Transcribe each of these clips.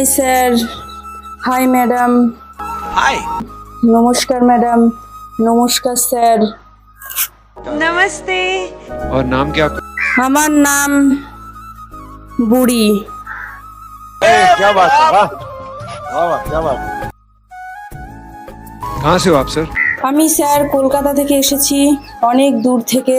hi sir hi madam hi নমস্কার madam নমস্কার sir नमस्ते और नाम क्या আমার নাম বুড়ি क्या बात है वाह वाह वाह क्या बात है कहाँ से हो आप सर আমি স্যার কলকাতা থেকে এসেছি অনেক দূর থেকে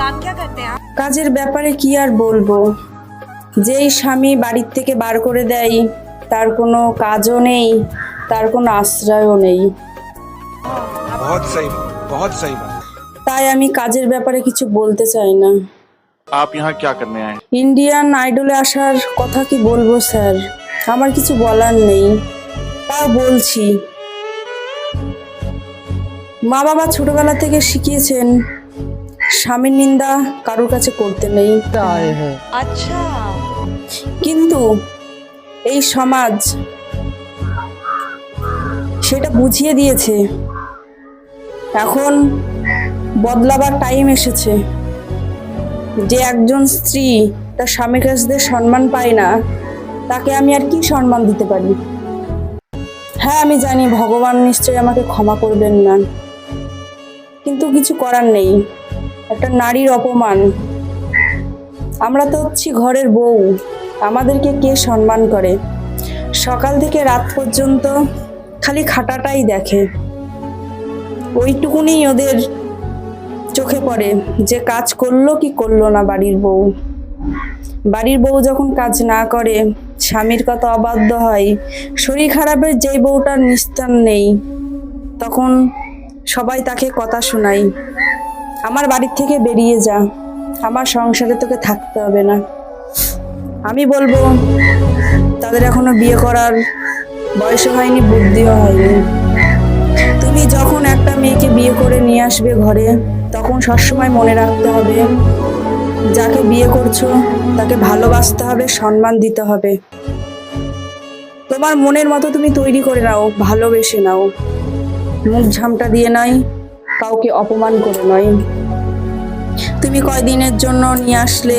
काम क्या करते हैं आप কাজের ব্যাপারে কি আর বলবো যেই স্বামী বাড়ির থেকে বার করে দেয় তার কোনো কাজও নেই তার কোনো আশ্রয়ও নেই। তাই আমি কাজের ব্যাপারে কিছু বলতে চাই না। আপ ইহা ক্যা করনে আয়ে ইন্ডিয়ান আইডলে আসার কথা কি বলব স্যার? আমার কিছু বলার নেই। তা বলছি। মা বাবা ছোটবেলা থেকে শিখিয়েছেন স্বামীর নিন্দা কারোর কাছে করতে নেই। আচ্ছা। কিন্তু এই সমাজ সেটা বুঝিয়ে দিয়েছে। এখন বদলাবার টাইম এসেছে। যে একজন স্ত্রী তার স্বামীর কাছে সম্মান পায় না তাকে আমি আর কি সম্মান দিতে পারি? হ্যাঁ আমি জানি ভগবান নিশ্চয়ই আমাকে ক্ষমা করবেন না। কিন্তু কিছু করার নেই। একটা নারীর অপমান। আমরা তো হচ্ছি ঘরের বউ। আমাদেরকে কে সম্মান করে? সকাল থেকে রাত পর্যন্ত খালি খাটাটাই দেখে। ওইটুকুনি ওদের চোখে পড়ে যে কাজ করল কি করল না বাড়ির বউ। বাড়ির বউ যখন কাজ না করে, স্বামীর কথা অবাধ্য হয়। শরীর খারাপের যেই বউটার নিস্তার নেই, তখন সবাই তাকে কথা শোনায়। আমার বাড়ির থেকে বেরিয়ে যা। আমার সংসারে তোকে থাকতে হবে না। আমি বলব, তাদের এখনও বিয়ে করার বয়সও হয়নি, বুদ্ধিও হয়নি। তুমি যখন একটা মেয়েকে বিয়ে করে নিয়ে আসবে ঘরে, তখন সবসময় মনে রাখতে হবে, যাকে বিয়ে করছ, তাকে ভালোবাসতে হবে, সম্মান দিতে হবে। তোমার মনের মতো তুমি তৈরি করে নাও, ভালোবেসে নাও। মুখ ঝামটা দিয়ে নয় কাউকে অপমান করে নয়। তুমি কয়দিনের জন্য নিয়ে আসলে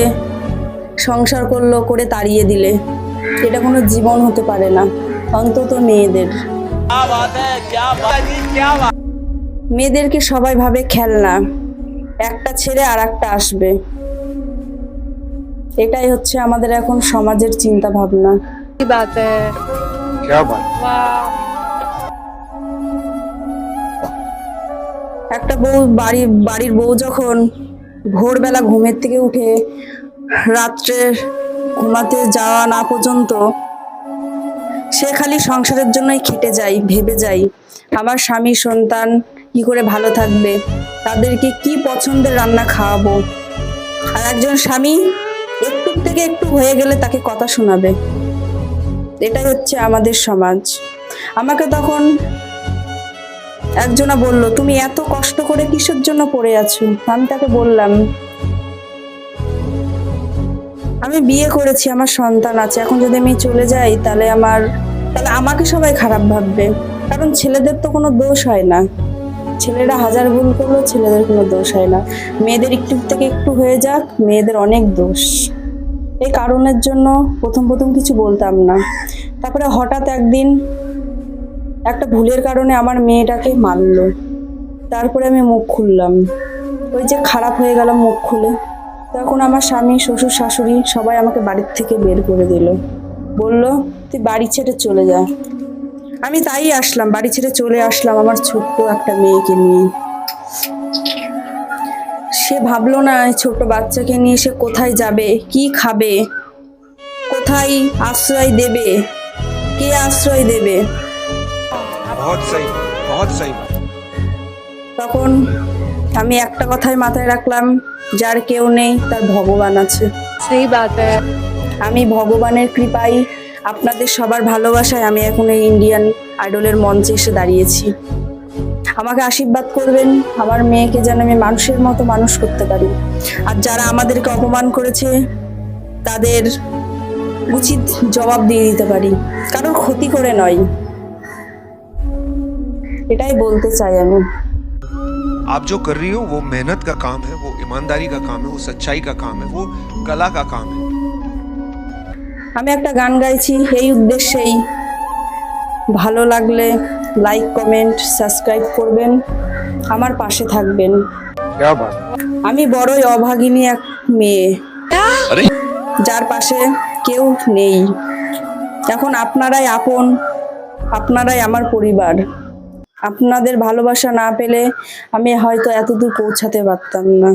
সংসার করল করে তাড়িয়ে দিলে? এটা কোনো জীবন হতে পারে না। অন্তত মেয়েদের। মেয়েদেরকে সবাই ভাবে খেলনা। একটা ছেড়ে আর একটা আসবে। এটাই হচ্ছে আমাদের এখন সমাজের চিন্তা ভাবনা একটা বউ বাড়ির বাড়ির বউ যখন ভোরবেলা ঘুমের থেকে উঠে রাত্রে ঘুমাতে যাওয়া না পর্যন্ত সে খালি সংসারের জন্যই খেটে যাই ভেবে যাই আমার স্বামী, সন্তান কি করে ভালো থাকবে? তাদেরকে কি পছন্দের রান্না খাওয়াবো? আর একজন স্বামী একটু থেকে একটু হয়ে গেলে তাকে কথা শোনাবে। এটাই হচ্ছে আমাদের সমাজ। আমাকে তখন একজনা বলল, তুমি এত কষ্ট করে কিসের জন্য পড়ে আছো? আমি তাকে বললাম, আমি বিয়ে করেছি, আমার সন্তান আছে, এখন যদি আমি চলে যাই, তাহলে আমার, তাহলে আমাকে সবাই খারাপ ভাববে। কারণ ছেলেদের তো কোনো দোষ হয় না। ছেলেরা হাজার ভুল করলেও ছেলেদের কোনো দোষ হয় না। মেয়েদের একটু থেকে একটু হয়ে যাক, মেয়েদের অনেক দোষ। এই কারণের জন্য প্রথম প্রথম কিছু বলতাম না। তারপরে হঠাৎ একদিন একটা ভুলের কারণে আমার মেয়েটাকে মারলো। তারপরে আমি মুখ খুললাম। ওই যে খারাপ হয়ে গেলাম মুখ খুলে। তখন আমার স্বামী, শ্বশুর, শাশুড়ি সবাই আমাকে বাড়ির থেকে বের করে দিল। বলল, তুই বাড়ি ছেড়ে চলে যা। আমি তাই আসলাম, বাড়ি ছেড়ে চলে আসলাম আমার ছোট্ট একটা মেয়েকে নিয়ে। সে ভাবলো না ছোট বাচ্চাকে নিয়ে সে কোথায় যাবে? কি খাবে? কোথায় আশ্রয় দেবে? কে আশ্রয় দেবে? বহুত বহুত তখন আমি একটা কথাই মাথায় রাখলাম যার কেউ নেই তার ভগবান আছে। সেই বাত। আমি ভগবানের কৃপায় আপনাদের সবার ভালোবাসায় আমি এখন এই ইন্ডিয়ান আইডলের মঞ্চে এসে দাঁড়িয়েছি। আমাকে আশীর্বাদ করবেন আমার মেয়েকে যেন আমি মানুষের মতো মানুষ করতে পারি। আর যারা আমাদেরকে অপমান করেছে তাদের উচিত জবাব দিয়ে দিতে পারি। কারোর ক্ষতি করে নয়। এটাই বলতে চাই আমি आप जो कर रही हो वो मेहनत का काम है वो ईमानदारी का काम है वो सच्चाई का काम है वो कला का काम है আমি একটা গান গাইছি এই উদ্দেশ্যেই ভালো লাগলে লাইক কমেন্ট সাবস্ক্রাইব করবেন আমার পাশে থাকবেন क्या बात আমি বড়ই অভাগিনী এক মেয়ে যার পাশে কেউ নেই এখন আপনারাই আপন আপনারাই আমার পরিবার আপনাদের ভালোবাসা না পেলে আমি হয়তো এতদূর পৌঁছাতে পারতাম না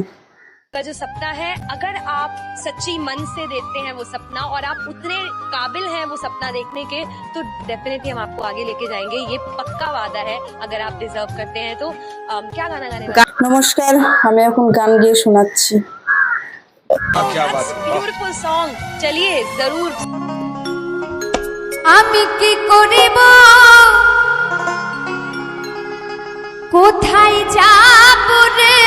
का जो सपना है अगर आप सच्ची मन से देखते हैं वो सपना और आप उतने काबिल हैं वो सपना देखने के तो डेफिनेटली हम आपको आगे लेके जाएंगे ये पक्का वादा है अगर आप डिजर्व करते हैं तो अम, क्या गाना गाने নমস্কার আমি এখন গান গিয়ে শোনাচ্ছি हाँ, क्या बात है वाह। ब्यूटीफुल सॉन्ग चलिए जरूर আমি কি করিব কোথায় যাব রে?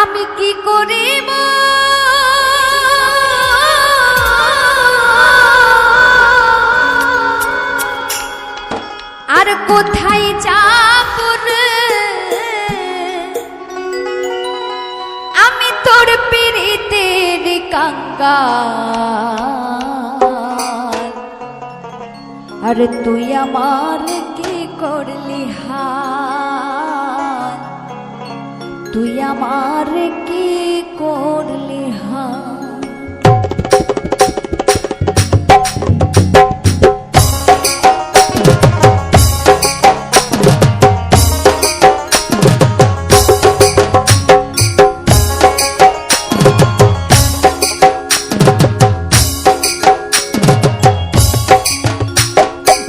আমি কি করিব? আর কোথায় যাব রে? আমি তোর পিড়িতের কাঙ্গা আর তুই আমার কি করলি হা তুই আমার কি করলি হাল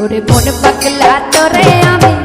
ওরে মন পাগলা তোরে আমি।